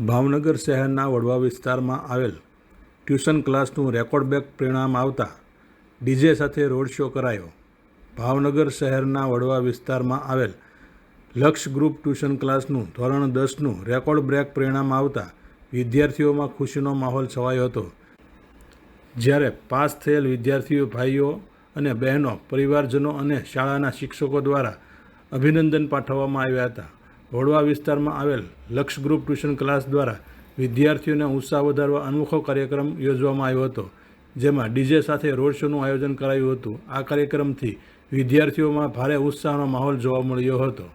ભાવનગર શહેરના વડવા વિસ્તારમાં આવેલ ટ્યુશન ક્લાસનું રેકોર્ડ બ્રેક પરિણામ આવતા ડીજે સાથે રોડ શો કરાયો. ભાવનગર શહેરના વડવા વિસ્તારમાં આવેલ લક્ષ ગ્રુપ ટ્યુશન ક્લાસનું ધોરણ દસનું રેકોર્ડ બ્રેક પરિણામ આવતા વિદ્યાર્થીઓમાં ખુશીનો માહોલ છવાયો હતો. જ્યારે પાસ થયેલ વિદ્યાર્થીઓ ભાઈઓ અને બહેનો, પરિવારજનો અને શાળાના શિક્ષકો દ્વારા અભિનંદન પાઠવવામાં આવ્યા હતા. વડવા વિસ્તારમાં આવેલ લક્ષ ગ્રુપ ટ્યુશન ક્લાસ દ્વારા વિદ્યાર્થીઓને ઉત્સાહ વધારવા અનોખો કાર્યક્રમ યોજવામાં આવ્યો હતો, જેમાં ડીજે સાથે રોડ શોનું આયોજન કરાયું હતું. આ કાર્યક્રમથી વિદ્યાર્થીઓમાં ભારે ઉત્સાહનો માહોલ જોવા મળ્યો હતો.